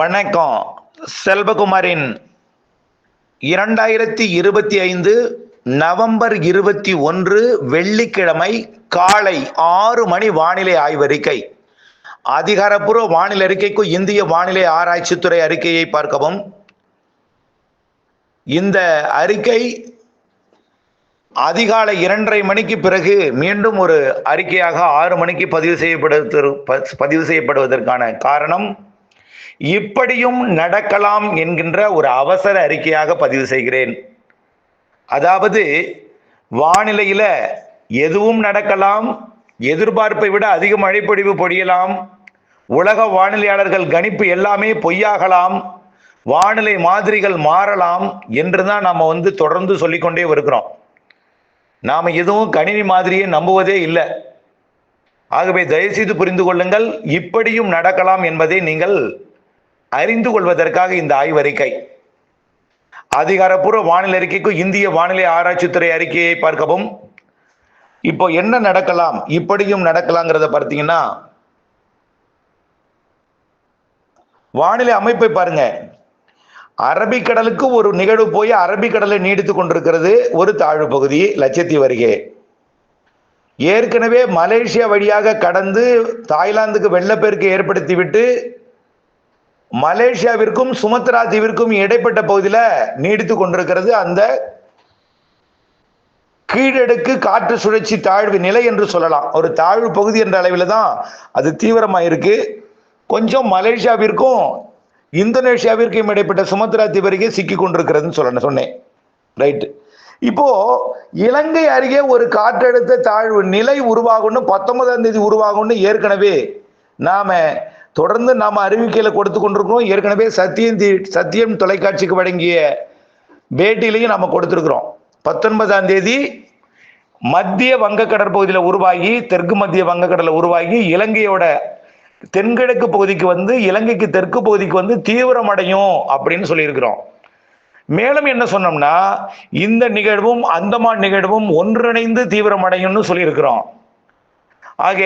வணக்கம். செல்வகுமாரின் இரண்டாயிரத்தி இருபத்தி ஐந்து நவம்பர் இருபத்தி ஒன்று வெள்ளிக்கிழமை காலை ஆறு மணி வானிலை ஆய்வறிக்கை அதிகாரப்பூர்வ வானிலை அறிக்கைக்கு இந்திய வானிலை ஆராய்ச்சித்துறை அறிக்கையை பார்க்கவும். இந்த அறிக்கை அதிகாலை இரண்டரை மணிக்கு பிறகு மீண்டும் ஒரு அறிக்கையாக ஆறு மணிக்கு பதிவு செய்யப்படுவதற்கு பதிவு செய்யப்படுவதற்கான காரணம் இப்படியும் நடக்கலாம் என்கின்ற ஒரு அவசர அறிக்கையாக பதிவு செய்கிறேன். அதாவது வானிலையில எதுவும் நடக்கலாம் எதிர்பார்ப்பை விட அதிக மழைப்பொழிவு பொழியலாம் உலக வானிலையாளர்கள் கணிப்பு எல்லாமே பொய்யாகலாம் வானிலை மாதிரிகள் மாறலாம் என்று தான் நம்ம வந்து தொடர்ந்து சொல்லிக்கொண்டே வருகிறோம். நாம் எதுவும் கணினி மாதிரியே நம்புவதே இல்லை. ஆகவே தயவுசெய்து புரிந்து கொள்ளுங்கள் இப்படியும் நடக்கலாம் என்பதை நீங்கள் அறிந்து கொள்வதற்காக இந்த ஆய்வறிக்கை. அதிகாரப்பூர்வ வானிலை அறிக்கைக்கும் இந்திய வானிலை ஆராய்ச்சித்துறை அறிக்கையை பார்க்கவும். இப்போ என்ன நடக்கலாம் இப்படியும் நடக்கலாங்கிறத பார்த்தீங்கன்னா வானிலை அமைப்பை பாருங்க. அரபிக்கடலுக்கு ஒரு நிகழ்வு போய் அரபிக்கடலை நீடித்து கொண்டிருக்கிறது ஒரு தாழ்வு பகுதி லட்சத்தீவு அருகே. ஏற்கனவே மலேசியா வழியாக கடந்து தாய்லாந்துக்கு வெள்ளப்பெருக்கு ஏற்படுத்திவிட்டு மலேசியாவிற்கும் சுமத்ரா தீவிற்கும் இடைப்பட்ட பகுதியில் நீடித்து கொண்டிருக்கிறது அந்த கீழடுக்கு காற்று சுழற்சி தாழ்வு நிலை என்று சொல்லலாம். ஒரு தாழ்வு பகுதி என்ற அளவில் தான் அது தீவிரமாக இருக்கு கொஞ்சம் மலேசியாவிற்கும் இந்தோனேஷியாவிற்கும் இடைப்பட்ட சுமத்ரா தீவிரக்கே சிக்கி கொண்டிருக்கிறதுன்னு சொல்ல சொன்னேன். ரைட்டு. இப்போ இலங்கை அருகே ஒரு காற்றழுத்த தாழ்வு நிலை உருவாகும்னு பத்தொன்பதாம் தேதி உருவாகும்னு ஏற்கனவே நாம தொடர்ந்து நாம் அறிவிக்கையில் கொடுத்து கொண்டிருக்கிறோம். ஏற்கனவே சத்தியம் சத்தியம் தொலைக்காட்சிக்கு வழங்கிய பேட்டியிலையும் நாம் கொடுத்துருக்குறோம். பத்தொன்பதாம் தேதி மத்திய வங்க கடற்பகுதியில் உருவாகி தெற்கு மத்திய வங்கக்கடலில் உருவாகி இலங்கையோட தென்கிழக்கு பகுதிக்கு வந்து இலங்கைக்கு தெற்கு பகுதிக்கு வந்து தீவிரமடையும் அப்படின்னு சொல்லியிருக்கிறோம். மேலும் என்ன சொன்னோம்னா இந்த நிகழ்வும் அந்தமான் நிகழ்வும் ஒன்றிணைந்து தீவிரமடையும்னு சொல்லியிருக்கிறோம். ஆக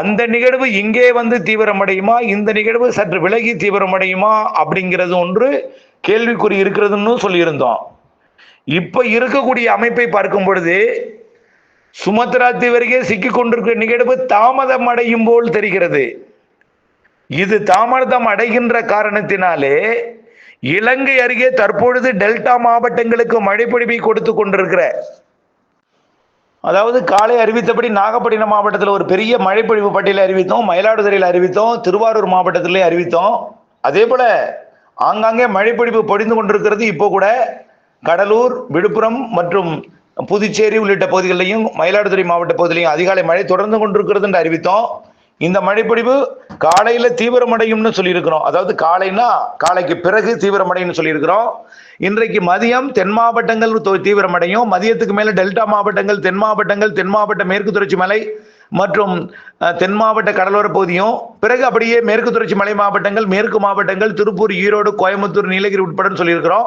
அந்த நிகழ்வு இங்கே வந்து தீவிரமடையுமா? இந்த நிகழ்வு சற்று விலகி தீவிரமடையுமா? அப்படிங்கிறது ஒன்று கேள்விக்குறி இருக்கிறதுன்னு சொல்லியிருந்தோம். இப்போ இருக்கக்கூடிய அமைப்பை பார்க்கும் பொழுது சுமத்ரா தீவிரகே சிக்கி கொண்டிருக்கிற நிகழ்வு தாமதம் அடையும் போல் தெரிகிறது. இது தாமதம் அடைகின்ற காரணத்தினாலே இலங்கை அருகே தற்பொழுது டெல்டா மாவட்டங்களுக்கு மழை பொழிவை கொடுத்து கொண்டிருக்கிற அதாவது காலை அறிவித்தபடி நாகப்பட்டினம் மாவட்டத்தில் ஒரு பெரிய மழைப்பொழிவு பட்டியலை அறிவித்தோம் மயிலாடுதுறையில் அறிவித்தோம் திருவாரூர் மாவட்டத்திலே அறிவித்தோம். அதே போல ஆங்காங்கே மழைப்பொழிவு பொழிந்து கொண்டிருக்கிறது. இப்போ கூட கடலூர் விழுப்புரம் மற்றும் புதுச்சேரி உள்ளிட்ட பகுதிகளிலையும் மயிலாடுதுறை மாவட்ட பகுதியிலையும் அதிகாலை மழை தொடர்ந்து கொண்டிருக்கிறது என்று அறிவித்தோம். இந்த மழைப்பொழிவு காலையில தீவிரமடையும்னு சொல்லியிருக்கிறோம். அதாவது காலைனா காலைக்கு பிறகு தீவிரமடையும்னு சொல்லியிருக்கிறோம். இன்றைக்கு மதியம் தென் மாவட்டங்கள் தீவிரமடையும். மதியத்துக்கு மேல டெல்டா மாவட்டங்கள் தென் மாவட்டங்கள் தென் மாவட்ட மேற்கு தொடர்ச்சி மலை மற்றும் தென் மாவட்ட கடலோர பகுதியும். பிறகு அப்படியே மேற்கு தொடர்ச்சி மலை மாவட்டங்கள் மேற்கு மாவட்டங்கள் திருப்பூர் ஈரோடு கோயம்புத்தூர் நீலகிரி உட்பட சொல்லியிருக்கிறோம்.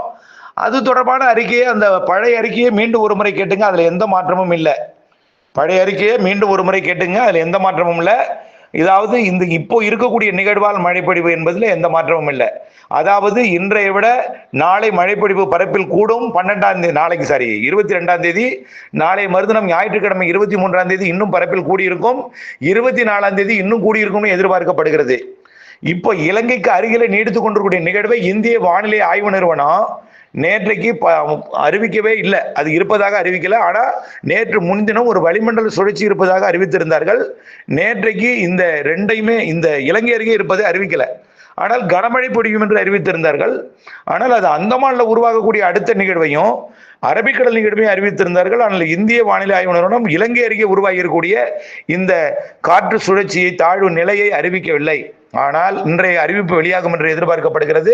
அது தொடர்பான அறிக்கையை அந்த பழைய அறிக்கையை மீண்டும் ஒரு முறை கேட்டுங்க. அதுல எந்த மாற்றமும் இல்லை. பழைய அறிக்கையை மீண்டும் ஒரு முறை கேட்டுங்க. அதுல எந்த மாற்றமும் இல்லை. இதாவது இந்த இப்போ இருக்கக்கூடிய நிகழ்வால் மழைப்பொழிவு என்பதில் எந்த மாற்றமும் இல்லை. அதாவது இன்றைய விட நாளை மழைப்பொழிவு பரப்பில் கூடும் பன்னெண்டாம் தேதி நாளைக்கு சாரி இருபத்தி ரெண்டாம் தேதி நாளை மறுதினம் ஞாயிற்றுக்கிழமை இருபத்தி மூன்றாம் தேதி இன்னும் பரப்பில் கூடியிருக்கும். இருபத்தி நாலாம் தேதி இன்னும் கூடியிருக்கும்னு எதிர்பார்க்கப்படுகிறது. இப்போ இலங்கைக்கு அருகில நீடித்து கொண்டிருக்கூடிய நிகழ்வை இந்திய வானிலை ஆய்வு நிறுவனம் நேற்றைக்கு அறிவிக்கவே இல்லை. அது இருப்பதாக அறிவிக்கல. ஆனால் நேற்று முன்தினம் ஒரு வளிமண்டல சுழற்சி இருப்பதாக அறிவித்திருந்தார்கள். நேற்றைக்கு இந்த ரெண்டையுமே இந்த இலங்கை அருகே இருப்பதை அறிவிக்கலை. ஆனால் கனமழை பொழியும் என்று அறிவித்திருந்தார்கள். ஆனால் அது அந்தமானில் உருவாகக்கூடிய அடுத்த நிகழ்வையும் அரபிக்கடல் நிகழ்வையும் அறிவித்திருந்தார்கள். ஆனால் இந்திய வானிலை ஆய்வு நிறுவனம் இலங்கை அருகே உருவாகி இருக்கக்கூடிய இந்த காற்று சுழற்சியை தாழ்வு நிலையை அறிவிக்கவில்லை. ஆனால் இன்றைய அறிவிப்பு வெளியாகும் என்று எதிர்பார்க்கப்படுகிறது.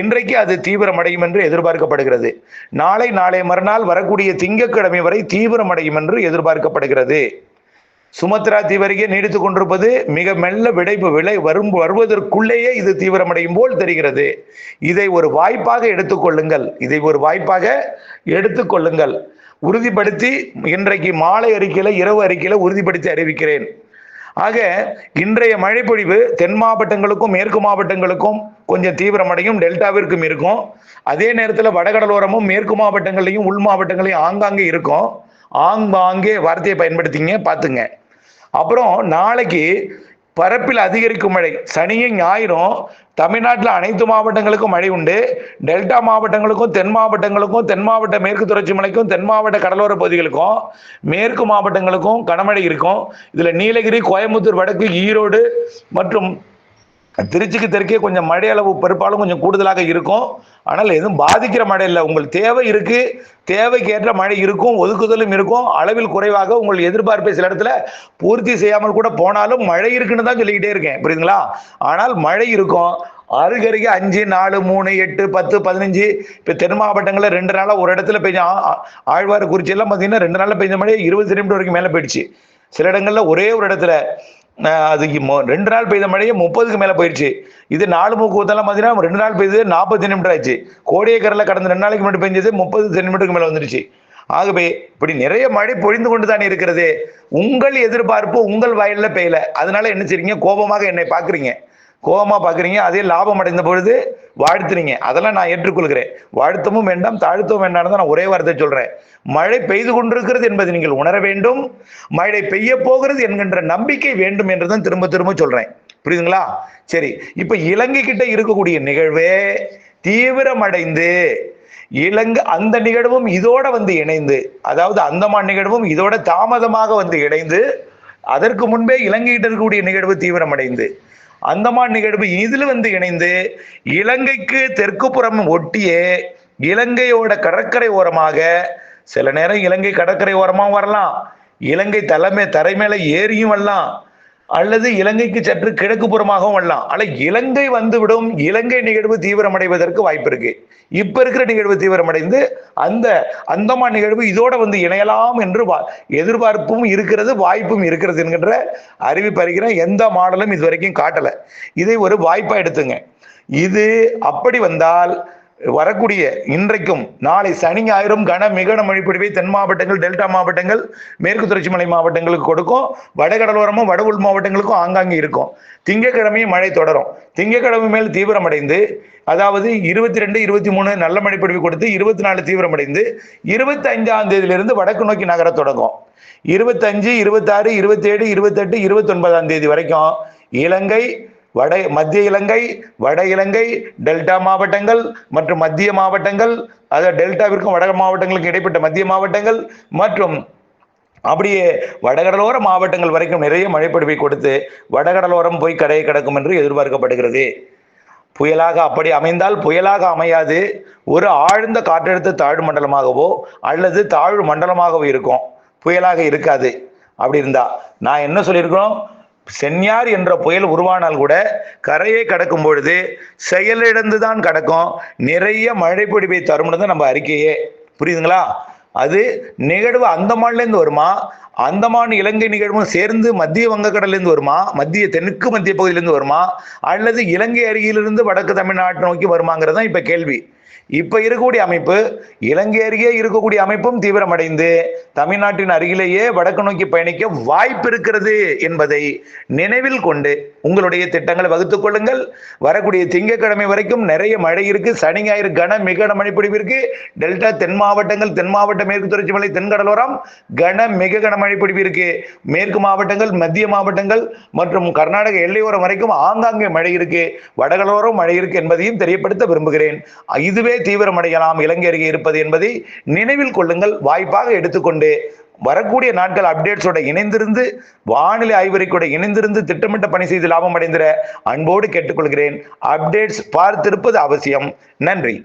இன்றைக்கு அது தீவிரமடையும் என்று எதிர்பார்க்கப்படுகிறது. நாளை நாளை மறுநாள் வரக்கூடிய திங்கட்கிழமை வரை தீவிரமடையும் என்று எதிர்பார்க்கப்படுகிறது. சுமத்ரா தீவருகே நீடித்துக் கொண்டிருப்பது மிக மெல்ல விடைப்பு விலை வரும் வருவதற்குள்ளேயே இது தீவிரமடையும் போல் தெரிகிறது. இதை ஒரு வாய்ப்பாக எடுத்துக்கொள்ளுங்கள் இதை ஒரு வாய்ப்பாக எடுத்துக்கொள்ளுங்கள் உறுதிப்படுத்தி இன்றைக்கு மாலை அறிக்கையில இரவு அறிக்கையில உறுதிப்படுத்தி அறிவிக்கிறேன். ஆக இன்றைய மழைப்பொழிவு தென் மாவட்டங்களுக்கும் மேற்கு மாவட்டங்களுக்கும் கொஞ்சம் தீவிரமடையும் டெல்டாவிற்கும் இருக்கும். அதே நேரத்தில் வடகடலோரமும் மேற்கு மாவட்டங்களையும் உள் மாவட்டங்களையும் ஆங்காங்கே இருக்கும். ஆங்காங்கே வார்த்தையை பயன்படுத்திங்க பார்த்துங்க. அப்புறம் நாளைக்கு பரப்பில் அதிகரிக்கும் மழை. சனியும் ஞாயிறும் தமிழ்நாட்டில் அனைத்து மாவட்டங்களுக்கும் மழை உண்டு. டெல்டா மாவட்டங்களுக்கும் தென் மாவட்டங்களுக்கும் தென் மாவட்ட மேற்கு தொடர்ச்சி மலைக்கும் தென் மாவட்ட கடலோர பகுதிகளுக்கும் மேற்கு மாவட்டங்களுக்கும் கனமழை இருக்கும். இதில் நீலகிரி கோயம்புத்தூர் வடக்கு ஈரோடு மற்றும் திருச்சிக்கு தெற்கே கொஞ்சம் மழை அளவு பெரும்பாலும் கொஞ்சம் கூடுதலாக இருக்கும். ஆனால் எதுவும் பாதிக்கிற மழை இல்லை. உங்கள் தேவை இருக்கு. தேவைக்கு ஏற்ற மழை இருக்கும். ஒதுக்குதலும் இருக்கும். அளவில் குறைவாக உங்கள் எதிர்பார்ப்பை சில இடத்துல பூர்த்தி செய்யாமல் கூட போனாலும் மழை இருக்குன்னு தான் சொல்லிக்கிட்டே இருக்கேன். புரியுதுங்களா? ஆனால் மழை இருக்கும். அருகருகே அஞ்சு நாலு மூணு எட்டு பத்து பதினஞ்சு. இப்போ தென் மாவட்டங்களில் ரெண்டு நாளாக ஒரு இடத்துல பெஞ்ச ஆழ்வார் குறிச்சியெல்லாம் பார்த்தீங்கன்னா ரெண்டு நாளில் பெஞ்ச மழை இருபது சென்டிமீட்டர் வரைக்கும் மேலே போயிடுச்சு. சில இடங்களில் ஒரே ஒரு இடத்துல அதுக்கு ரெண்டு நாள் பெய்த மழையே முப்பதுக்கு மேலே போயிடுச்சு இது நாலு மூக்கு ஊத்தெல்லாம் பார்த்தீங்கன்னா ரெண்டு நாள் பெய்தது நாற்பது சென்டிமீட்டர் ஆச்சு கோடியக்கரில் கடந்த ரெண்டு நாளைக்கு மட்டும் பெஞ்சது முப்பது சென்டிமீட்டருக்கு மேலே வந்துருச்சு. ஆகவே இப்படி நிறைய மழை பொழிந்து கொண்டு தான் இருக்கிறது. உங்கள் எதிர்பார்ப்பு உங்கள் வயல்ல பெய்யல. அதனால என்ன செய்றீங்க? கோபமாக என்னை பார்க்குறீங்க. கோபமா பார்க்குறீங்க அதே லாபம் அடைந்த பொழுது வாழ்த்துறீங்க. அதெல்லாம் நான் ஏற்றுக்கொள்கிறேன். வாழ்த்தமும் வேண்டாம் தாழ்த்தவும் வேண்டாம் தான் நான் ஒரே வார்த்தை சொல்றேன். மழை பெய்து கொண்டிருக்கிறது என்பதை நீங்கள் உணர வேண்டும். மழை பெய்ய போகிறது என்கின்ற நம்பிக்கை வேண்டும் என்று தான் திரும்ப திரும்ப சொல்றேன். புரியுதுங்களா? சரி இப்ப இலங்கை கிட்ட இருக்கக்கூடிய நிகழ்வே தீவிரமடைந்து இலங்கை அந்த நிகழ்வும் இதோட வந்து இணைந்து அதாவது அந்தமான் நிகழ்வும் இதோட தாமதமாக வந்து இணைந்து அதற்கு முன்பே இலங்கையிட்ட இருக்கக்கூடிய நிகழ்வு தீவிரமடைந்து அந்தமான் நிகழ்வு இதில் வந்து இணைந்து இலங்கைக்கு தெற்கு புறம் ஒட்டியே இலங்கையோட கடற்கரை ஓரமாக சில நேரம் இலங்கை கடற்கரை ஓரமாக வரலாம். இலங்கை தலைமை தரைமேல ஏறியும் வரலாம். அல்லது இலங்கைக்கு சற்று கிழக்கு புறமாகவும் வரலாம். ஆனால் இலங்கை வந்துவிடும். இலங்கை நிகழ்வு தீவிரமடைவதற்கு வாய்ப்பு இருக்கு. இப்ப இருக்கிற நிகழ்வு தீவிரமடைந்து அந்த அந்தமான் நிகழ்வு இதோட வந்து இணையலாம் என்று வா- எதிர்பார்ப்பும் இருக்கிறது வாய்ப்பும் இருக்கிறது என்கின்ற அறிவிப்பு அறிகிறேன். எந்த மாடலும் இது வரைக்கும் காட்டல. இதை ஒரு வாய்ப்பா எடுத்துங்க. இது அப்படி வந்தால் வரக்கூடிய இன்றைக்கும் நாளை சனி ஞாயிறும் கன மிகன மழைப்பொழிவை தென் மாவட்டங்கள் டெல்டா மாவட்டங்கள் மேற்கு தொடர்ச்சி மலை மாவட்டங்களுக்கு கொடுக்கும். வடகடலோரமும் வட உள் மாவட்டங்களுக்கும் ஆங்காங்கே இருக்கும். திங்கட்கிழமையும் மழை தொடரும். திங்கட்கிழமை மேல் தீவிரமடைந்து அதாவது இருபத்தி ரெண்டு இருபத்தி மூணு நல்ல மழைப்பொழிவு கொடுத்து இருபத்தி நாலு தீவிரமடைந்து இருபத்தி ஐந்தாம் தேதியிலிருந்து வடக்கு நோக்கி நகரத் தொடங்கும். இருபத்தஞ்சு இருபத்தாறு இருபத்தேழு இருபத்தெட்டு இருபத்தொன்பதாம் தேதி வரைக்கும் இலங்கை வட மத்திய இலங்கை வட இலங்கை டெல்டா மாவட்டங்கள் மற்றும் மத்திய மாவட்டங்கள் அதாவது டெல்டாவிற்கும் வட மாவட்டங்களுக்கும் இடைப்பட்ட மத்திய மாவட்டங்கள் மற்றும் அப்படியே வடகடலோர மாவட்டங்கள் வரைக்கும் நிறைய மழைப்பொழிவை கொடுத்து வடகடலோரம் போய் கரையை கிடக்கும் என்று எதிர்பார்க்கப்படுகிறது. புயலாக அப்படி அமைந்தால் புயலாக அமையாது. ஒரு ஆழ்ந்த காற்றழுத்த தாழ்வு மண்டலமாகவோ அல்லது தாழ்வு மண்டலமாகவோ இருக்கும். புயலாக இருக்காது. அப்படி இருந்தா நான் என்ன சொல்லியிருக்கிறோம்? சென்யார் என்ற புயல் உருவானால் கூட கரையை கடக்கும் பொழுது செயலிழந்து தான் கடக்கும். நிறைய மழை பொழிவை தரும்னு தான் நம்ம அறிக்கையே. புரியுதுங்களா? அது நிகழ்வு அந்தமான்லேருந்து வருமா? அந்தமான் இலங்கை நிகழ்வும் சேர்ந்து மத்திய வங்கக்கடல்லேருந்து வருமா? மத்திய தெற்கு மத்திய பகுதியிலேருந்து வருமா? அல்லது இலங்கை அருகிலிருந்து வடக்கு தமிழ்நாட்டை நோக்கி வருமாங்கிறது தான் இப்போ கேள்வி. இப்ப இருக்கக்கூடிய அமைப்பு இலங்கை அருகே இருக்கக்கூடிய அமைப்பும் தீவிரமடைந்து தமிழ்நாட்டின் அருகிலேயே வடக்கு நோக்கி பயணிக்க வாய்ப்பு இருக்கிறது என்பதை நினைவில் கொண்டு உங்களுடைய திட்டங்களை வகுத்துக் கொள்ளுங்கள். வரக்கூடிய திங்கட்கிழமை வரைக்கும் நிறைய மழை இருக்கு. சனி ஞாயிறு கன மிக கன மழைப்பொழிவு இருக்கு. டெல்டா தென் மாவட்டங்கள் தென் மாவட்ட மேற்கு தொடர்ச்சி மலை தென்கடலோரம் கன மிக கன மழைப்பொழிவு இருக்கு. மேற்கு மாவட்டங்கள் மத்திய மாவட்டங்கள் மற்றும் கர்நாடக எல்லையோரம் வரைக்கும் ஆங்காங்கே மழை இருக்கு. வடகடலோரம் மழை இருக்கு என்பதையும் தெரியப்படுத்த விரும்புகிறேன். இதுவே தீவிரமடையலாம். இலங்கை அருகே இருப்பது என்பதை நினைவில் கொள்ளுங்கள். வாய்ப்பாக எடுத்துக்கொண்டு வரக்கூடிய நாட்கள் அப்டேட்ஸோட இணைந்திருந்து வானிலை ஆய்வறிக்கையோட இணைந்திருந்து திட்டமிட்ட பணி செய்து லாபம் அடைந்திட அன்போடு கேட்டுக்கொள்கிறேன். அப்டேட்ஸ் பார்த்திருப்பது அவசியம். நன்றி.